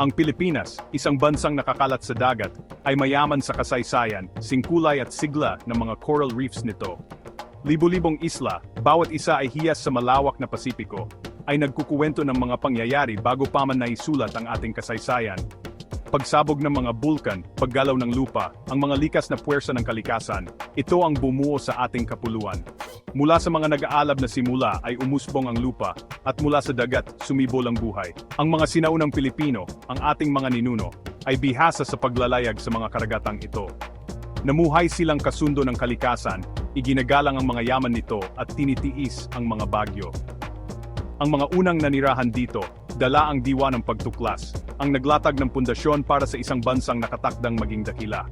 Ang Pilipinas, isang bansang nakakalat sa dagat, ay mayaman sa kasaysayan, singkulay at sigla ng mga coral reefs nito. Libo-libong isla, bawat isa ay hiyas sa malawak na Pasipiko, ay nagkukuwento ng mga pangyayari bago pa man naisulat ang ating kasaysayan. Pagsabog ng mga bulkan, paggalaw ng lupa, ang mga likas na puwersa ng kalikasan, ito ang bumuo sa ating kapuluan. Mula sa mga nag-aalab na simula ay umusbong ang lupa, at mula sa dagat, sumibol ang buhay. Ang mga sinaunang Pilipino, ang ating mga ninuno, ay bihasa sa paglalayag sa mga karagatang ito. Namuhay silang kasundo ng kalikasan, iginagalang ang mga yaman nito at tinitiis ang mga bagyo. Ang mga unang nanirahan dito, dala ang diwa ng pagtuklas, ang naglatag ng pundasyon para sa isang bansang nakatakdang maging dakila.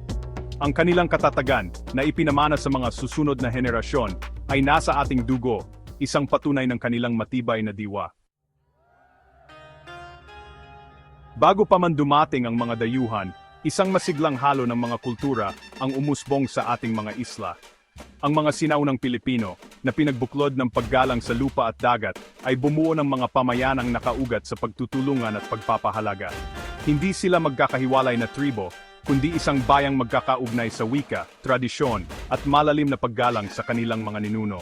Ang kanilang katatagan, na ipinamana sa mga susunod na henerasyon, ay nasa ating dugo, isang patunay ng kanilang matibay na diwa. Bago pa man dumating ang mga dayuhan, isang masiglang halo ng mga kultura ang umusbong sa ating mga isla. Ang mga sinaunang Pilipino, na pinagbuklod ng paggalang sa lupa at dagat, ay bumuo ng mga pamayanang nakaugat sa pagtutulungan at pagpapahalaga. Hindi sila magkakahiwalay na tribo, kundi isang bayang magkakaugnay sa wika, tradisyon, at malalim na paggalang sa kanilang mga ninuno.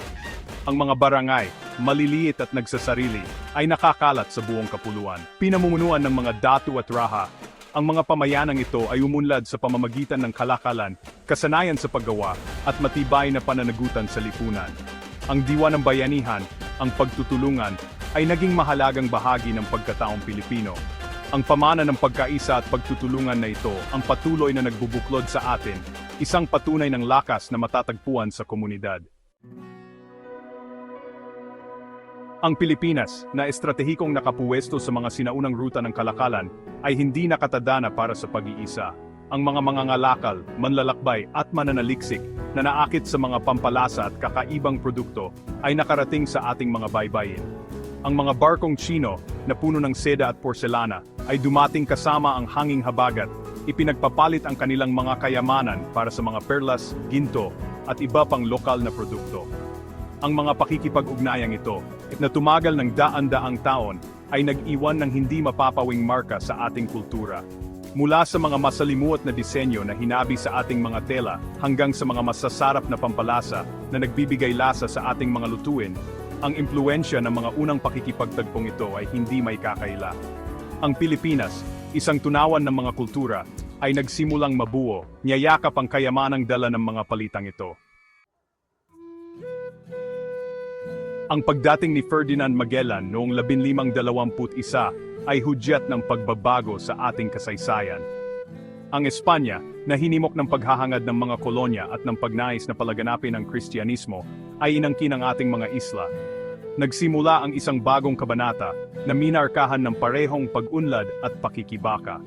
Ang mga barangay, maliliit at nagsasarili, ay nakakalat sa buong kapuluan. Pinamumunuan ng mga datu at raha, ang mga pamayanang ito ay umunlad sa pamamagitan ng kalakalan, kasanayan sa paggawa, at matibay na pananagutan sa lipunan. Ang diwa ng bayanihan, ang pagtutulungan, ay naging mahalagang bahagi ng pagkataong Pilipino. Ang pamana ng pagkaisa at pagtutulungan na ito ang patuloy na nagbubuklod sa atin, isang patunay ng lakas na matatagpuan sa komunidad. Ang Pilipinas, na estratehikong nakapuwesto sa mga sinaunang ruta ng kalakalan, ay hindi nakatadana para sa pag-iisa. Ang mga mangangalakal, manlalakbay at mananaliksik na naakit sa mga pampalasa at kakaibang produkto ay nakarating sa ating mga baybayin. Ang mga barkong Chino na puno ng seda at porselana ay dumating kasama ang hanging habagat, ipinagpapalit ang kanilang mga kayamanan para sa mga perlas, ginto, at iba pang lokal na produkto. Ang mga pakikipag-ugnayang ito, na tumagal ng daan-daang taon, ay nag-iwan ng hindi mapapawing marka sa ating kultura. Mula sa mga masalimuot na disenyo na hinabi sa ating mga tela hanggang sa mga masasarap na pampalasa na nagbibigay lasa sa ating mga lutuin, ang impluensya ng mga unang pakikipagtagpong ito ay hindi may kakaila. Ang Pilipinas, isang tunawan ng mga kultura, ay nagsimulang mabuo, niyayakap ang kayamanang dala ng mga palitang ito. Ang pagdating ni Ferdinand Magellan noong 1521 ay hudyat ng pagbabago sa ating kasaysayan. Ang Espanya, na hinimok ng paghahangad ng mga kolonya at ng pagnais na palaganapin ang Kristyanismo, ay inangkin ang ating mga isla. Nagsimula ang isang bagong kabanata na minarkahan ng parehong pag-unlad at pakikibaka.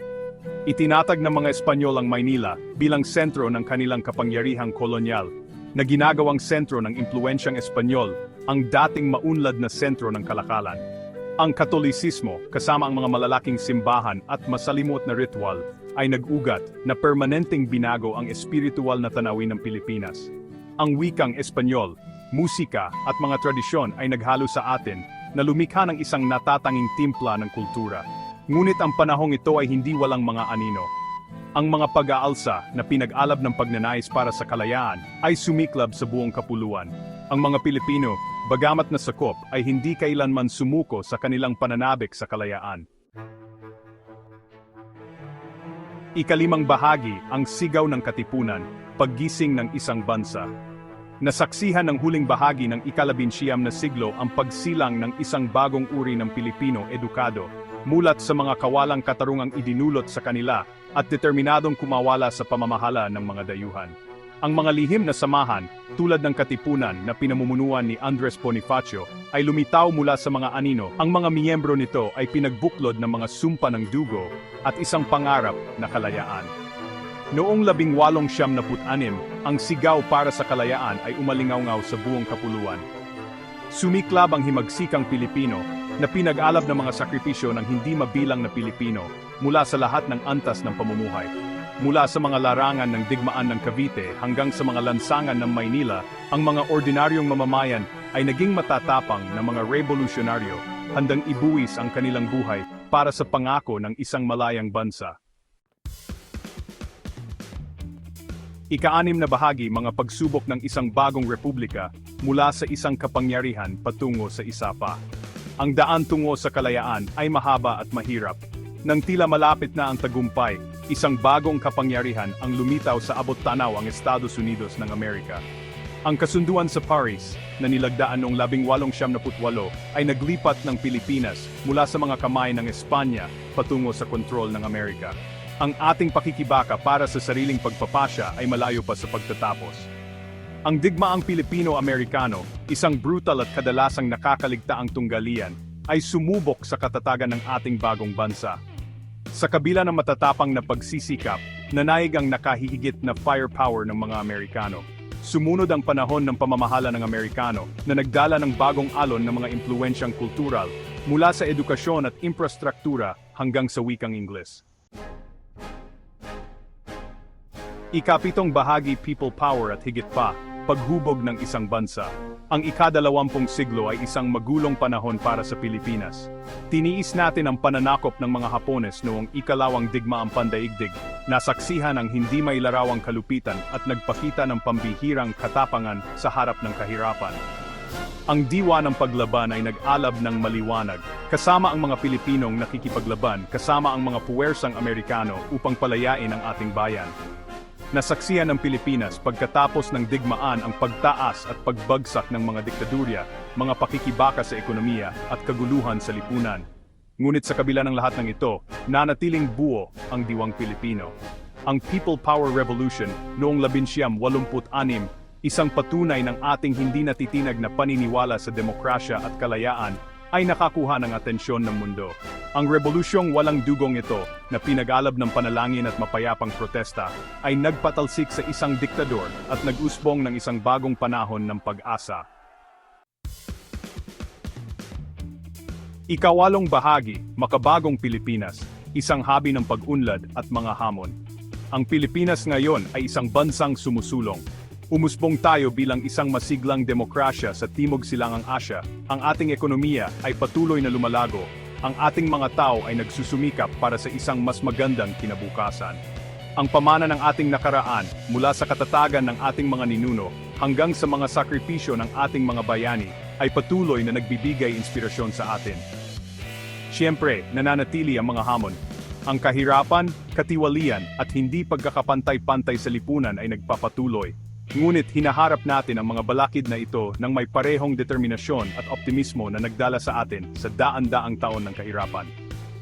Itinatag ng mga Espanyol ang Maynila bilang sentro ng kanilang kapangyarihang kolonyal, na ginagawang sentro ng impluensyang Espanyol, ang dating maunlad na sentro ng kalakalan. Ang Katolisismo, kasama ang mga malalaking simbahan at masalimot na ritual, ay nag-ugat na permanenteng binago ang espiritual na tanawin ng Pilipinas. Ang wikang Espanyol, musika at mga tradisyon ay naghalo sa atin na lumikha ng isang natatanging timpla ng kultura. Ngunit ang panahong ito ay hindi walang mga anino. Ang mga pag-aalsa na pinag-alab ng pagnanais para sa kalayaan ay sumiklab sa buong kapuluan. Ang mga Pilipino, bagamat na sakop, ay hindi kailanman sumuko sa kanilang pananabik sa kalayaan. Ikalimang bahagi ang sigaw ng katipunan, paggising ng isang bansa. Nasaksihan ng huling bahagi ng ikalabinsyam na siglo ang pagsilang ng isang bagong uri ng Pilipino edukado, mulat sa mga kawalang katarungang idinulot sa kanila at determinadong kumawala sa pamamahala ng mga dayuhan. Ang mga lihim na samahan, tulad ng katipunan na pinamumunuan ni Andres Bonifacio, ay lumitaw mula sa mga anino. Ang mga miyembro nito ay pinagbuklod ng mga sumpa ng dugo at isang pangarap na kalayaan. Noong labing walong siyam na put-anim, ang sigaw para sa kalayaan ay umalingaw sa buong kapuluan. Sumiklab ang himagsikang Pilipino na pinag-alab ng mga sakripisyo ng hindi mabilang na Pilipino mula sa lahat ng antas ng pamumuhay. Mula sa mga larangan ng digmaan ng Cavite hanggang sa mga lansangan ng Maynila, ang mga ordinaryong mamamayan ay naging matatapang na mga revolusyonaryo, handang ibuwis ang kanilang buhay para sa pangako ng isang malayang bansa. Ika-anim na bahagi mga pagsubok ng isang bagong republika mula sa isang kapangyarihan patungo sa isa pa. Ang daan tungo sa kalayaan ay mahaba at mahirap. Nang tila malapit na ang tagumpay, isang bagong kapangyarihan ang lumitaw sa abot tanaw ang Estados Unidos ng Amerika. Ang kasunduan sa Paris, na nilagdaan noong 1878, ay naglipat ng Pilipinas mula sa mga kamay ng Espanya patungo sa kontrol ng Amerika. Ang ating pakikibaka para sa sariling pagpapasya ay malayo pa sa pagtatapos. Ang digmaang Pilipino-Amerikano, isang brutal at kadalasang nakakaligtaang tunggalian, ay sumubok sa katatagan ng ating bagong bansa. Sa kabila ng matatapang na pagsisikap, nanayig ang nakahihigit na firepower ng mga Amerikano. Sumunod ang panahon ng pamamahala ng Amerikano na nagdala ng bagong alon ng mga impluensyang kultural mula sa edukasyon at infrastruktura hanggang sa wikang Ingles. Ikapitong bahagi people power at higit pa, paghubog ng isang bansa. Ang ikadalawampung siglo ay isang magulong panahon para sa Pilipinas. Tiniis natin ang pananakop ng mga Hapones noong ikalawang digmaang pandaigdig, nasaksihan ang hindi mailarawang kalupitan at nagpakita ng pambihirang katapangan sa harap ng kahirapan. Ang diwa ng paglaban ay nag-alab ng maliwanag, kasama ang mga Pilipinong nakikipaglaban, kasama ang mga puwersang Amerikano upang palayain ang ating bayan. Nasaksihan ng Pilipinas pagkatapos ng digmaan ang pagtaas at pagbagsak ng mga diktadurya, mga pakikibaka sa ekonomiya at kaguluhan sa lipunan. Ngunit sa kabila ng lahat ng ito, nanatiling buo ang diwang Pilipino. Ang People Power Revolution noong 1986, isang patunay ng ating hindi natitinag na paniniwala sa demokrasya at kalayaan, ay nakakuha ng atensyon ng mundo. Ang revolusyong walang dugong ito, na pinag-alab ng panalangin at mapayapang protesta, ay nagpatalsik sa isang diktador at nag-usbong ng isang bagong panahon ng pag-asa. Ikawalong bahagi, Makabagong Pilipinas, isang habi ng pag-unlad at mga hamon. Ang Pilipinas ngayon ay isang bansang sumusulong, Umusbong tayo bilang isang masiglang demokrasya sa Timog Silangang Asya. Ang ating ekonomiya ay patuloy na lumalago. Ang ating mga tao ay nagsusumikap para sa isang mas magandang kinabukasan. Ang pamana ng ating nakaraan mula sa katatagan ng ating mga ninuno hanggang sa mga sakripisyo ng ating mga bayani ay patuloy na nagbibigay inspirasyon sa atin. Siyempre, nananatili ang mga hamon. Ang kahirapan, katiwalian at hindi pagkakapantay-pantay sa lipunan ay nagpapatuloy. Ngunit hinaharap natin ang mga balakid na ito ng may parehong determinasyon at optimismo na nagdala sa atin sa daan-daang taon ng kahirapan.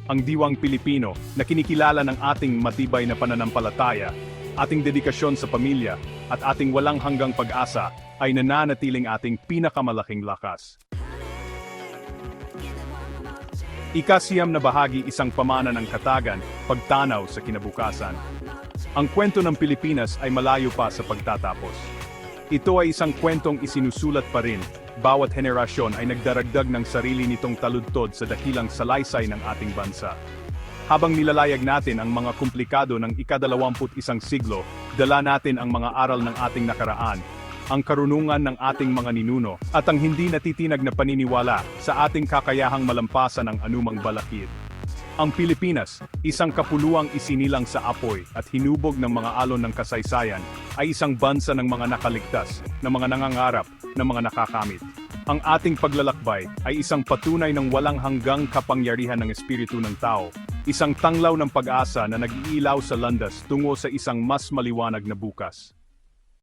Ang diwang Pilipino na kinikilala ng ating matibay na pananampalataya, ating dedikasyon sa pamilya, at ating walang hanggang pag-asa ay nananatiling ating pinakamalaking lakas. Ikasiyam na bahagi isang pamana ng katagan, pagtanaw sa kinabukasan. Ang kwento ng Pilipinas ay malayo pa sa pagtatapos. Ito ay isang kwentong isinusulat pa rin, bawat henerasyon ay nagdaragdag ng sarili nitong taludtod sa dakilang salaysay ng ating bansa. Habang nilalayag natin ang mga komplikado ng ikadalawamput isang siglo, dala natin ang mga aral ng ating nakaraan, ang karunungan ng ating mga ninuno, at ang hindi natitinag na paniniwala sa ating kakayahang malampasan ang anumang balakid. Ang Pilipinas, isang kapuluang isinilang sa apoy at hinubog ng mga alon ng kasaysayan, ay isang bansa ng mga nakaligtas, ng mga nangangarap, ng mga nakakamit. Ang ating paglalakbay ay isang patunay ng walang hanggang kapangyarihan ng espiritu ng tao, isang tanglaw ng pag-asa na nag-iilaw sa landas tungo sa isang mas maliwanag na bukas.